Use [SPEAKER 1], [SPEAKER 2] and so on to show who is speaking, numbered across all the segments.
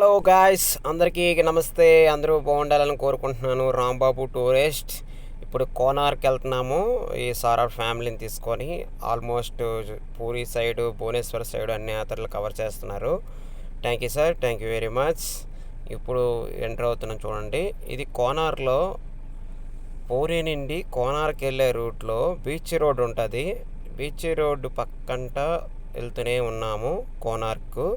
[SPEAKER 1] Hello guys అందరికీ నమస్తే. అందరూ బాగుండాలని కోరుకుంటున్నాను. రాంబాబు టూరిస్ట్. ఇప్పుడు కోనార్కి వెళ్తున్నాము. ఈ సారార్ ఫ్యామిలీని తీసుకొని almost Puri side Bhubaneswar side అన్ని యాత్రలు కవర్ చేస్తున్నారు. Thank you sir thank you very much ఇప్పుడు ఎంటర్ అవుతున్నాం చూడండి. ఇది కోనార్లో పూరి నుండి కోనార్కి వెళ్ళే రూట్లో బీచ్ రోడ్ ఉంటుంది. బీచ్ రోడ్డు పక్కంట వెళ్తూనే ఉన్నాము కోనార్కు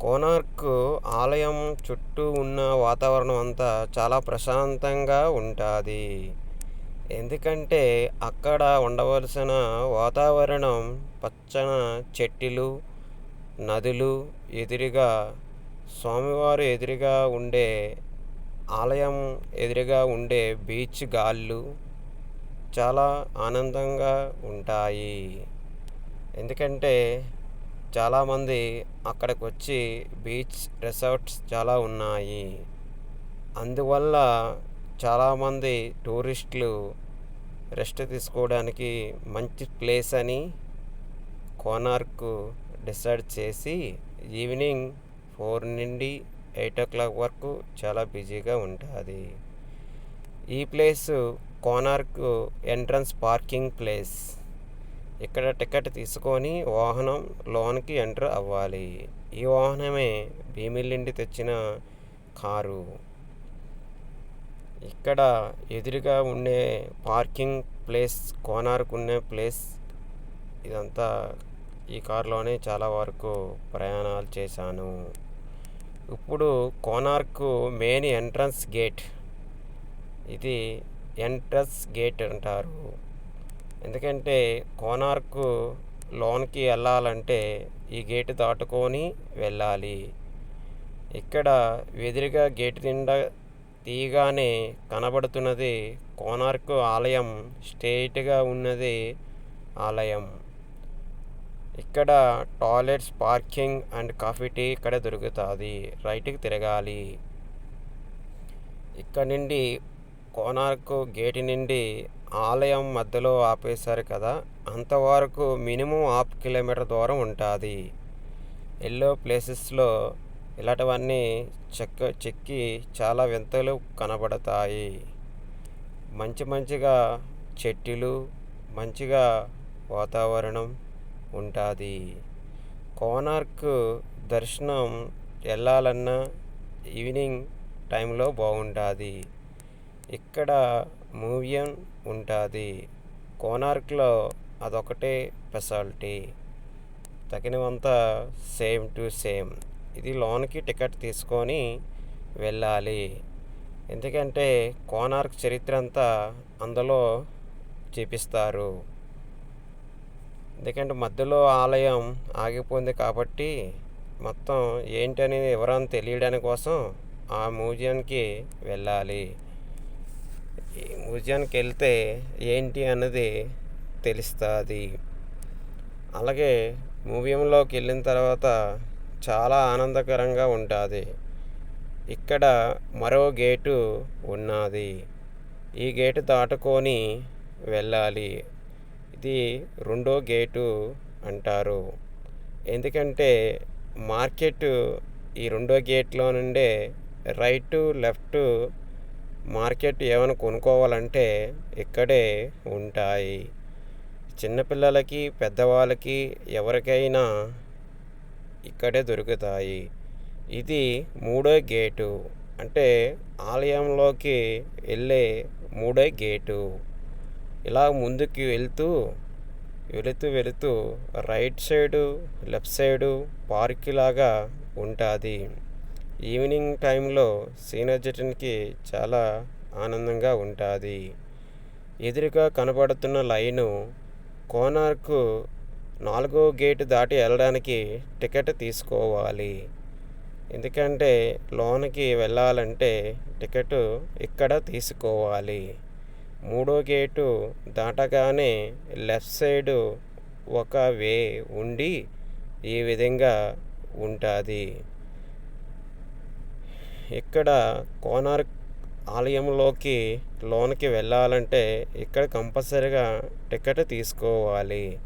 [SPEAKER 1] కోనార్క్ ఆలయం చుట్టూ ఉన్న వాతావరణం అంతా చాలా ప్రశాంతంగా ఉంటుంది. ఎందుకంటే అక్కడ ఉండవలసిన వాతావరణం పచ్చన చెట్టులు నదులు ఎదురుగా స్వామివారు ఎదురుగా ఉండే ఆలయం ఎదురుగా ఉండే బీచ్ గాళ్ళు చాలా ఆనందంగా ఉంటాయి. ఎందుకంటే చాలామంది అక్కడికి వచ్చి బీచ్ రిసార్ట్స్ చాలా ఉన్నాయి. అందువల్ల చాలామంది టూరిస్టులు రెస్ట్ తీసుకోవడానికి మంచి ప్లేస్ అని కోనార్క్ డిసైడ్ చేసి ఈవినింగ్ ఫోర్ నుండి ఎయిట్ ఓ క్లాక్ వరకు చాలా బిజీగా ఉంటుంది. ఈ place Konark entrance parking place. ఇక్కడ టికెట్ తీసుకొని వాహనం లోనికి ఎంటర్ అవ్వాలి. ఈ వాహనమే భీమిల్లిండి తెచ్చిన కారు. ఇక్కడ ఎదురుగా ఉండే పార్కింగ్ ప్లేస్ కోనార్క్ ఉండే ప్లేస్ ఇదంతా ఈ కారులోనే చాలా వరకు ప్రయాణాలు చేశాను. ఇప్పుడు కోనార్క్ మెయిన్ ఎంట్రన్స్ గేట్. ఇది ఎంట్రన్స్ గేట్ అంటారు. ఎందుకంటే కోనార్క్ లోన్కి వెళ్ళాలంటే ఈ గేటు దాటుకొని వెళ్ళాలి. ఇక్కడ ఎదురుగా గేటు నిండా తీయగానే కనబడుతున్నది కోనార్క్ ఆలయం స్ట్రేట్గా ఉన్నది ఆలయం. ఇక్కడ toilets parking and coffee tea ఇక్కడ దొరుకుతుంది రైట్కి తిరగాలి. ఇక్కడ నుండి కోనార్క్ గేటు నుండి ఆలయం మధ్యలో ఆపేశారు కదా అంతవరకు మినిమం హాఫ్ కిలోమీటర్ దూరం ఉంటుంది. ఎల్లో ప్లేసెస్లో ఇలాంటివన్నీ చెక్క చెక్కి చాలా వింతలు కనబడతాయి. మంచి మంచిగా చెట్టులు మంచిగా వాతావరణం ఉంటుంది. కోనార్క్ దర్శనం వెళ్ళాలన్నా ఈవినింగ్ టైంలో బాగుంటుంది. ఇక్కడ మూవియం ఉంటుంది. కోనార్క్లో అదొకటే స్పెషాలిటీ. తగినవంతా సేమ్ టు సేమ్. ఇది లోన్కి టికెట్ తీసుకొని వెళ్ళాలి. ఎందుకంటే కోనార్క్ చరిత్ర అంతా అందులో చూపిస్తారు. ఎందుకంటే మధ్యలో ఆలయం ఆగిపోయింది కాబట్టి మొత్తం ఏంటనేది వివరాన్ని తెలియడానికి కోసం ఆ మ్యూజియంకి వెళ్ళాలి. మ్యూజియానికి వెళ్తే ఏంటి అన్నది తెలుస్తుంది. అలాగే మ్యూజియంలోకి వెళ్ళిన తర్వాత చాలా ఆనందకరంగా ఉంటుంది. ఇక్కడ మరో గేటు ఉన్నది. ఈ గేటు దాటుకొని వెళ్ళాలి. ఇది రెండో గేటు అంటారు. ఎందుకంటే మార్కెట్ ఈ రెండో గేట్లో నుండే రైట్ లెఫ్ట్ మార్కెట్ ఏమైనా కొనుక్కోవాలంటే ఇక్కడే ఉంటాయి. చిన్నపిల్లలకి పెద్దవాళ్ళకి ఎవరికైనా ఇక్కడే దొరుకుతాయి. ఇది మూడో గేటు. అంటే ఆలయంలోకి వెళ్ళే మూడో గేటు. ఇలా ముందుకు వెళ్తూ వెళుతూ వెళుతూ right side left side park లాగా ఉంటుంది. ఈవినింగ్ టైంలో సీనర్జటన్కి చాలా ఆనందంగా ఉంటుంది. ఎదురుగా కనబడుతున్న లైను కోనార్కు నాలుగో గేటు దాటి వెళ్ళడానికి టికెట్ తీసుకోవాలి. ఎందుకంటే లోనికి వెళ్ళాలంటే టికెట్ ఇక్కడ తీసుకోవాలి. మూడో గేటు దాటగానే లెఫ్ట్ సైడు ఒక వే ఉండి ఈ విధంగా ఉంటుంది. ఇక్కడ కోనార్క్ ఆలయంలోకి లోనికి వెళ్ళాలంటే ఇక్కడ కంపల్సరీగా టికెట్ తీసుకోవాలి.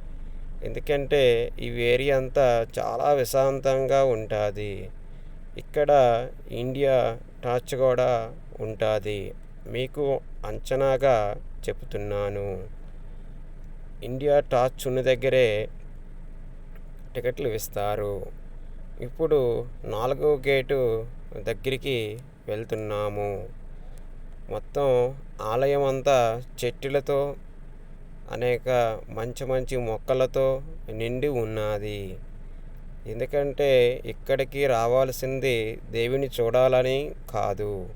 [SPEAKER 1] ఎందుకంటే ఈ ఏరియా అంతా చాలా విశాంతంగా ఉంటుంది. ఇక్కడ ఇండియా టార్చ్ కూడా ఉంటుంది. మీకు అంచనాగా చెప్తున్నాను ఇండియా టార్చ్ ఉన్న దగ్గరే టికెట్లు ఇస్తారు. ఇప్పుడు నాలుగో గేటు దగ్గరికి వెళ్తున్నాము. మొత్తం ఆలయం అంతా చెట్టులతో అనేక మంచి మంచి మొక్కలతో నిండి ఉన్నది. ఎందుకంటే ఇక్కడికి రావాల్సింది దేవిని చూడాలని కాదు.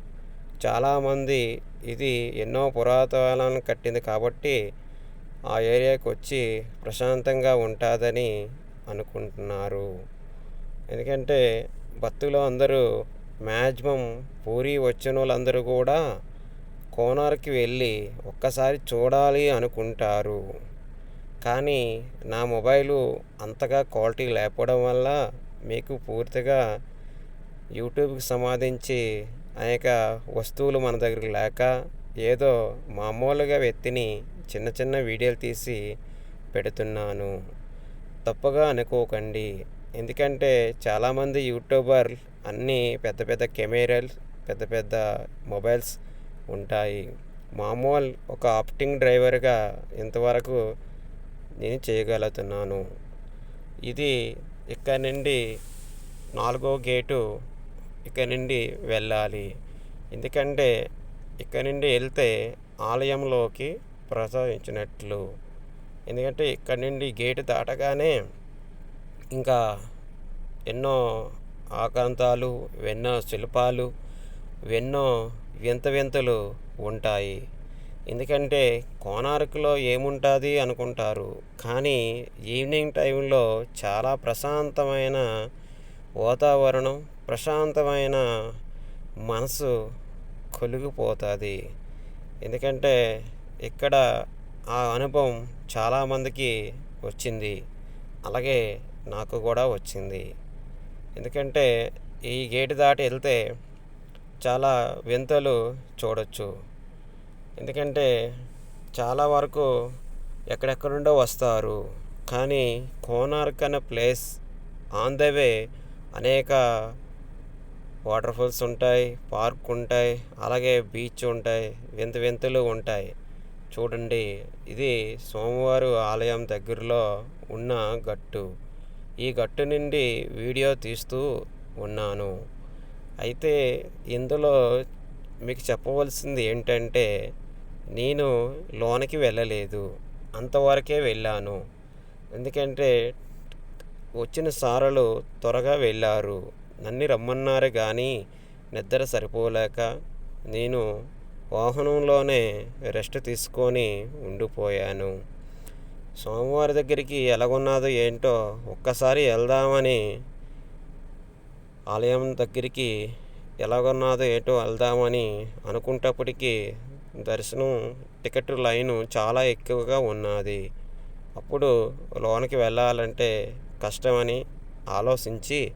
[SPEAKER 1] చాలామంది ఇది ఎన్నో పురాతనాలను కట్టింది కాబట్టి ఆ ఏరియాకి వచ్చి ప్రశాంతంగా ఉంటుందని అనుకుంటున్నారు. ఎందుకంటే భక్తులు అందరూ మ్యాక్సిమం పూరి వచ్చిన వాళ్ళందరూ కూడా కోనార్కి వెళ్ళి ఒక్కసారి చూడాలి అనుకుంటారు. కానీ నా మొబైలు అంతగా క్వాలిటీ లేకపోవడం వల్ల మీకు పూర్తిగా యూట్యూబ్కి సంబంధించి అనేక వస్తువులు మన దగ్గర లేక ఏదో మామూలుగా వ్యక్తిని చిన్న చిన్న వీడియోలు తీసి పెడుతున్నాను. తప్పుగా అనుకోకండి. ఎందుకంటే చాలామంది యూట్యూబర్ అన్నీ పెద్ద పెద్ద కెమెరాలు పెద్ద పెద్ద మొబైల్స్ ఉంటాయి. మామూలు ఒక ఆప్టింగ్ డ్రైవర్గా ఇంతవరకు నేను చేయగలుగుతున్నాను. ఇది ఇక్కడ నుండి నాలుగో గేటు ఇక్కడ నుండి వెళ్ళాలి. ఎందుకంటే ఇక్కడ నుండి వెళ్తే ఆలయంలోకి ప్రసాదించినట్లు ఎందుకంటే ఇక్కడ నుండి గేటు దాటగానే ఇంకా ఎన్నో ఆకాంతాలు ఎన్నో శిల్పాలు ఎన్నో వింత వింతలు ఉంటాయి. ఎందుకంటే కోనార్కులో ఏముంటుంది అనుకుంటారు. కానీ ఈవినింగ్ టైంలో చాలా ప్రశాంతమైన వాతావరణం ప్రశాంతమైన మనసు కొలిగిపోతుంది. ఎందుకంటే ఇక్కడ ఆ అనుభవం చాలామందికి వచ్చింది. అలాగే నాకు కూడా వచ్చింది. ఎందుకంటే ఈ గేటు దాటి వెళ్తే చాలా వింతలు చూడొచ్చు. ఎందుకంటే చాలా వరకు ఎక్కడెక్కడుండో వస్తారు. కానీ కోనార్క్ అనే ప్లేస్ ఆన్ ద వే అనేక వాటర్ ఫాల్స్ ఉంటాయి పార్క్ ఉంటాయి అలాగే బీచ్ ఉంటాయి వింత వింతలు ఉంటాయి. చూడండి ఇది సోమవారు ఆలయం దగ్గరలో ఉన్న గట్టు. ఈ గట్టు నుండి వీడియో తీస్తూ ఉన్నాను. అయితే ఇందులో మీకు చెప్పవలసింది ఏంటంటే నేను లోనికి వెళ్ళలేదు. అంతవరకే వెళ్ళాను. ఎందుకంటే వచ్చిన సారలు త్వరగా వెళ్ళారు. నన్ను రమ్మన్నారు కానీ నిద్ర సరిపోలేక నేను వాహనంలోనే రెస్ట్ తీసుకొని ఉండిపోయాను. సోమవారి దగ్గరికి ఎలాగున్నదో ఏంటో ఒక్కసారి వెళ్దామని ఆలయం దగ్గరికి ఎలాగున్నదో ఏంటో వెళ్దామని అనుకుంటప్పటికీ దర్శనం టికెట్ లైను చాలా ఎక్కువగా ఉన్నది. అప్పుడు లోనికి వెళ్ళాలంటే కష్టమని ఆలోచించి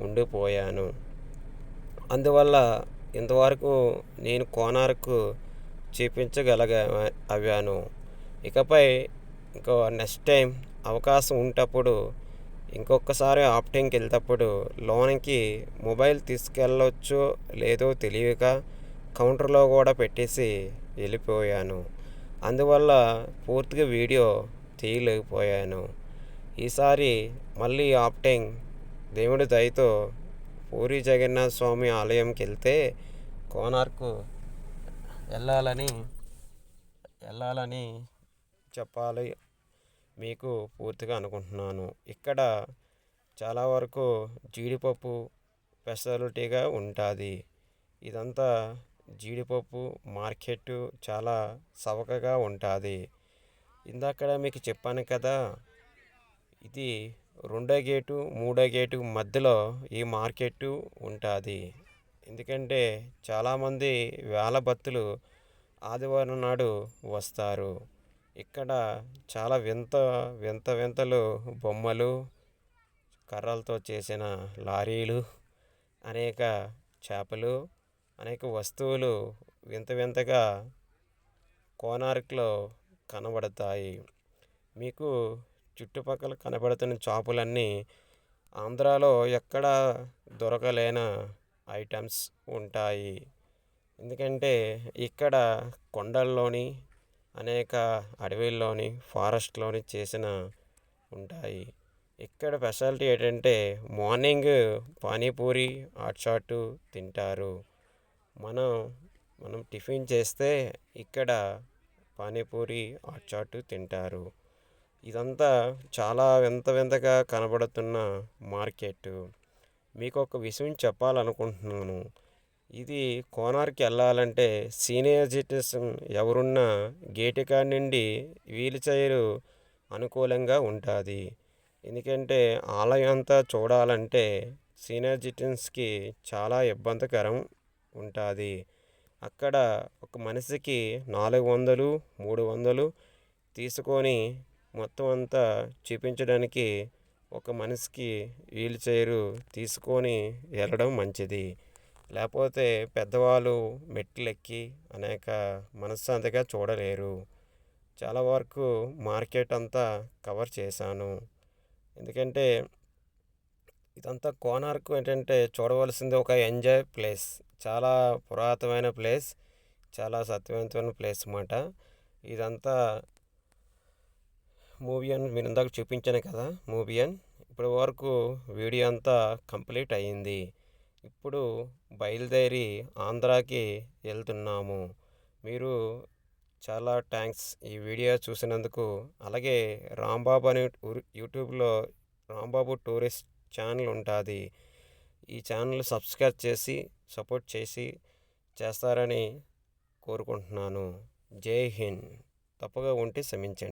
[SPEAKER 1] ఉండిపోయాను. అందువల్ల ఇంతవరకు నేను కోనార్కు చూపించగలగా అవ్వాను. ఇకపై ఇంకో నెక్స్ట్ టైం అవకాశం ఉంటప్పుడు ఇంకొకసారి ఆప్టింగ్కి వెళ్ళేటప్పుడు లోనికి మొబైల్ తీసుకెళ్ళొచ్చో లేదో తెలియక కౌంటర్లో కూడా పెట్టేసి వెళ్ళిపోయాను. అందువల్ల పూర్తిగా వీడియో తీయలేకపోయాను. ఈసారి మళ్ళీ ఆప్టింగ్ దేవుడి దయతో పూరి జగన్నాథ స్వామి ఆలయంకి వెళ్తే కోనార్కు వెళ్ళాలని వెళ్ళాలని చెప్పాలి. మీకు పూర్తిగా అనుకుంటున్నాను. ఇక్కడ చాలా వరకు జీడిపప్పు స్పెషాలిటీగా ఉంటుంది. ఇదంతా జీడిపప్పు మార్కెట్ చాలా సవకగా ఉంటుంది. ఇందాక మీకు చెప్పాను కదా ఇది రెండో గేటు మూడో గేటు మధ్యలో ఈ మార్కెట్ ఉంటుంది. ఎందుకంటే చాలామంది వేల భక్తులు ఆదివారం నాడు వస్తారు. ఇక్కడ చాలా వింత వింత వింతలు బొమ్మలు కర్రలతో చేసిన లారీలు అనేక చేపలు అనేక వస్తువులు వింత వింతగా కోనార్క్లో కనబడతాయి. మీకు చుట్టుపక్కల కనబడుతున్న చేపలన్నీ ఆంధ్రాలో ఎక్కడ దొరకలేని ఐటమ్స్ ఉంటాయి. ఎందుకంటే ఇక్కడ కొండల్లోని అనేక అడవిల్లోని ఫారెస్ట్లోని చేసిన ఉంటాయి. ఇక్కడ స్పెషాలిటీ ఏంటంటే మార్నింగ్ పానీపూరి హాట్ చాట్ తింటారు. మనం మనం టిఫిన్ చేస్తే ఇక్కడ పానీపూరి హాట్ చాట్ తింటారు. ఇదంతా చాలా వింత వింతగా కనబడుతున్న మార్కెట్. మీకు ఒక విషయం చెప్పాలనుకుంటున్నాను. ఇది కోనార్కి వెళ్ళాలంటే సీనియర్ సిటిజన్ ఎవరున్నా గేటు కాడ నుండి వీల్ చైర్ అనుకూలంగా ఉంటుంది. ఎందుకంటే ఆలయం అంతా చూడాలంటే సీనియర్ సిటిజన్స్కి చాలా ఇబ్బందికరం ఉంటుంది. అక్కడ ఒక మనిషికి నాలుగు వందలు మూడు వందలు తీసుకొని మొత్తం అంతా చూపించడానికి ఒక మనిషికి వీల్ చైర్ తీసుకొని వెళ్ళడం మంచిది. లేకపోతే పెద్దవాళ్ళు మెట్లు ఎక్కి అనేక మనశ్శాంతిగా చూడలేరు. చాలా వరకు మార్కెట్ అంతా కవర్ చేశాను. ఎందుకంటే ఇదంతా కోనార్క్ ఏంటంటే చూడవలసింది ఒక ఎంజాయ్ ప్లేస్. చాలా పురాతనమైన ప్లేస్. చాలా సత్యవంతమైన ప్లేస్ అన్నమాట. ఇదంతా మూవీ అని మీరు ఇందాక చూపించాను కదా మూవీ అని. ఇప్పటి వరకు వీడియో అంతా కంప్లీట్ అయ్యింది ఇప్పుడు బయలుదేరి ఆంధ్రాకి వెళ్తున్నాము. మీరు చాలా థ్యాంక్స్ ఈ వీడియో చూసినందుకు. అలాగే రాంబాబు అనే యూట్యూబ్లో రాంబాబు టూరిస్ట్ ఛానల్ ఉంటుంది. ఈ ఛానల్ సబ్స్క్రైబ్ చేసి సపోర్ట్ చేసి చేస్తారని కోరుకుంటున్నాను. జై హింద్. తప్పుగా ఉంటే క్షమించండి.